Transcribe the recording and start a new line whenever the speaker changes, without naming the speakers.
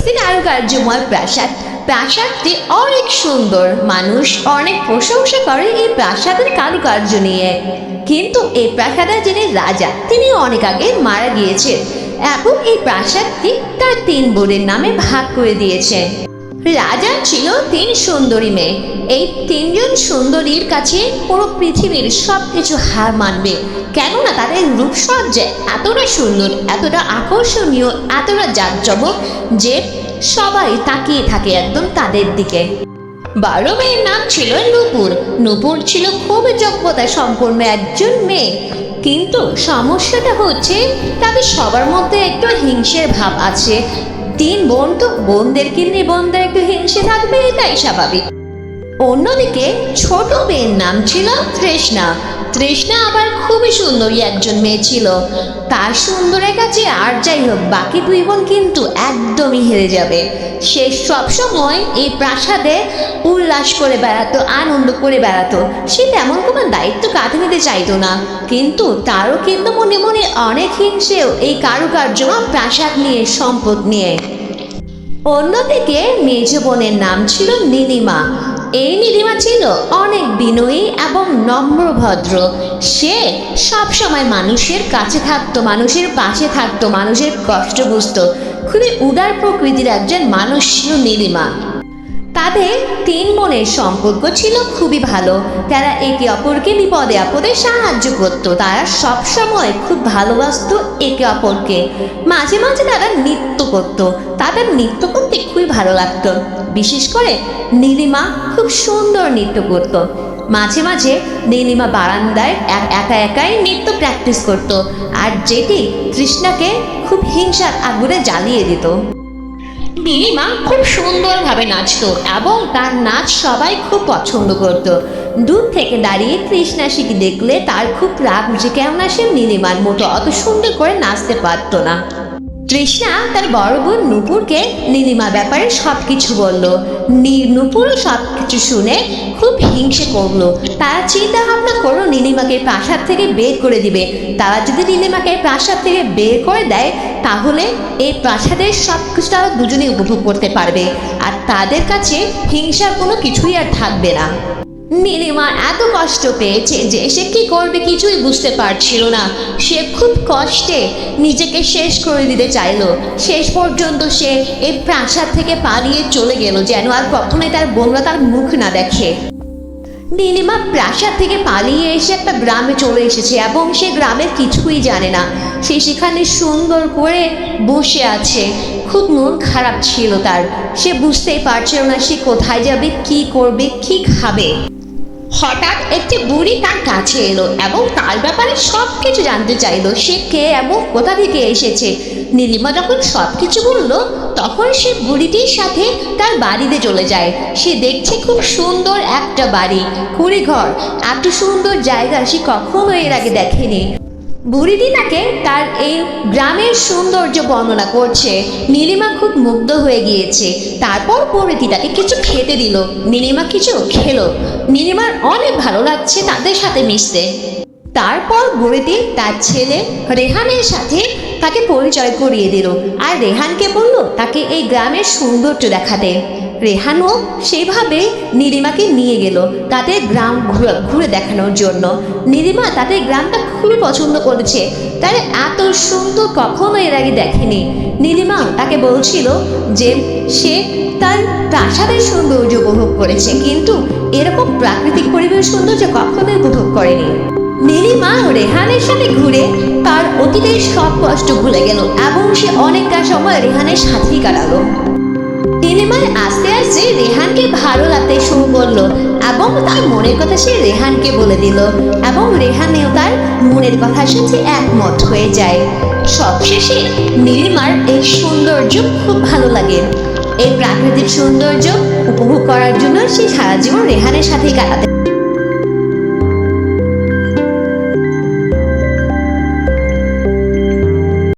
একটি কারুকার্যময় প্রাসাদ। প্রাসাদটি অনেক সুন্দর। মানুষ অনেক প্রশংসা করে এই প্রাসাদের কারুকার্য নিয়ে। কিন্তু এই প্রাসাদের যিনি রাজা তিনি অনেক আগে মারা গিয়েছেন এবং এই প্রাসাদটি তার তিন বোনের নামে ভাগ করে দিয়েছেন। রাজা ছিল তিন সুন্দরী মেয়ে। এই তিনজন সুন্দরীর কাছে পুরো পৃথিবীর সব কিছু হার মানবে। কেননা তাদের রূপসজ্জা এতটা সুন্দর, এতটা আকর্ষণীয়, এতটা জাঁকজমক যে সবাই তাকিয়ে থাকে একদম তাদের দিকে। বারো মেয়ের নাম ছিল নূপুর। নূপুর ছিল খুবই যোগ্যতা সম্পন্ন একজন মেয়ে। কিন্তু সমস্যাটা হচ্ছে তাদের সবার মধ্যে একটু হিংসের ভাব আছে। তিন বোন তো বোনদেরকে নিয়ে বোনদের একটু হিংসে থাকবে এটাই স্বাভাবিক। অন্যদিকে ছোট মেয়ের নাম ছিল তৃষ্ণা। তৃষ্ণা আবার খুবই সুন্দরী একজন মেয়ে ছিল। তার সুন্দরের কাছে আর যাই হোক, বাকি দুই বোন কিন্তু একদমই হেরে যাবে। সে সবসময় এই প্রাসাদে উল্লাস করে বেড়াতো, আনন্দ করে বেড়াতো। সে তেমন কোনো দায়িত্ব কাঁধে নিতে চাইতো না। কিন্তু তারও কিন্তু মনে মনে অনেক হিংসেও এই কারুকার্য প্রাসাদ নিয়ে সম্পদ নিয়ে। অন্যদিকে মেজ বোনের নাম ছিল নীলিমা। এই নীলিমা ছিল অনেক বিনয়ী এবং নম্র ভদ্র সে সবসময় মানুষের কাছে থাকতো, মানুষের পাশে থাকতো, মানুষের কষ্ট বুঝত। খুবই উদার প্রকৃতির একজন মানুষ ছিল নীলিমা। তাদের তিন বোনের সম্পর্ক ছিল খুবই ভালো। তারা একে অপরকে বিপদে আপদে সাহায্য করত। তারা সবসময় খুব ভালোবাসতো একে অপরকে। মাঝে মাঝে তারা নৃত্য করত। তাদের নৃত্য করতে খুবই ভালো লাগতো। বিশেষ করে নীলিমা খুব সুন্দর নৃত্য করত। মাঝে মাঝে নীলিমা বারান্দায় এক- একা একাই নৃত্য প্র্যাকটিস করত। আর যেটি তৃষ্ণাকে খুব হিংসার আগুনে জ্বালিয়ে দিত। নীলিমা খুব সুন্দরভাবে নাচত এবং তার নাচ সবাই খুব পছন্দ করত। দূর থেকে দাঁড়িয়ে কৃষ্ণা শিখি দেখলে তার খুব রাগ যে কেমন আসে নীলিমার মতো অত সুন্দর করে নাচতে পারতো না। তৃষ্ণা তার বড় বোন নূপুরকে নীলিমার ব্যাপারে সব কিছু বলল। নুপুরও সব কিছু শুনে খুব হিংসে করল। তারা চিন্তা ভাবনা করল নীলিমাকে প্রাসাদ থেকে বের করে দিবে। তারা যদি নীলিমাকে প্রাসাদ থেকে বের করে দেয়, তাহলে এই প্রাসাদের সব কিছু তারা দুজনে উপভোগ করতে পারবে। আর তাদের কাছে হিংসার কোনো কিছুই আর থাকবে না। নীলিমা এত কষ্ট পেয়েছে যে সে কি করবে কিছুই বুঝতে পারছিল না। সে খুব কষ্টে নিজেকে শেষ করে দিতে চাইলো। শেষ পর্যন্ত সে এই প্রাসাদ থেকে পালিয়ে চলে গেল যেন আর কখনোই তার বোনরা তার মুখ না দেখে। নীলিমা প্রাসাদ থেকে পালিয়ে এসে একটা গ্রামে চলে এসেছে এবং সে গ্রামের কিছুই জানে না। সে সেখানে সুন্দর করে বসে আছে। খুব মন খারাপ ছিল তার। সে বুঝতেই পারছিল না সে কোথায় যাবে, কি করবে, কি খাবে। হঠাৎ একটি বুড়ি তার কাছে এলো এবং তার ব্যাপারে সব কিছু জানতে চাইলো। সে কে এবং কোথা থেকে এসেছে? নীলিমা যখন সব কিছু বলল, তখন সে বুড়িটির সাথে তার বাড়িতে চলে যায়। সে দেখছে খুব সুন্দর একটা বাড়ি, কুড়িঘর। এত সুন্দর জায়গা সে কখনো এর আগে দেখেনি। বুড়িটি তাকে তার এই গ্রামের সৌন্দর্য বর্ণনা করছে। নীলিমা খুব মুগ্ধ হয়ে গিয়েছে। তারপর বুড়িটি তাকে কিছু খেতে দিল। নীলিমা কিছু খেলো। নীলিমার অনেক ভালো লাগছে তাদের সাথে মিশতে। তারপর বুড়িটি তার ছেলে রেহানের সাথে তাকে পরিচয় করিয়ে দিল। আর রেহানকে বলল, তাকে এই গ্রামের সৌন্দর্য দেখাতে। রেহানও সেভাবে নীলিমাকে নিয়ে গেল তাদের গ্রাম ঘুরে ঘুরে দেখানোর জন্য। নীলিমা তাদের গ্রামটা খুবই পছন্দ করেছে, তার এত সুন্দর কখনো এর আগে দেখেনি। নীলিমা তাকে বলছিল যে, সে তার প্রাসাদের সৌন্দর্য উপভোগ করেছে, কিন্তু এরকম প্রাকৃতিক পরিবেশ সৌন্দর্য কখনোই উপভোগ করেনি। নীলিমা রেহানের সাথে ঘুরে তার অতীতের সব কষ্ট ভুলে গেল এবং সে অনেকটা সময় রেহানের সাথেই কাটালো। নীলিমার আস্তে আস্তে রেহানকে ভালো লাগতে শুরু করল এবং তার মনের কথা সে রেহানকে বলে দিল এবং রেহানেও তার মনের কথার সাথে একমত হয়ে যায়। সবশেষে নীলিমার এই সৌন্দর্য খুব ভালো লাগে। এই প্রাকৃতিক সৌন্দর্য উপভোগ করার জন্য সে সারা জীবন রেহানের সাথেই কাটাতে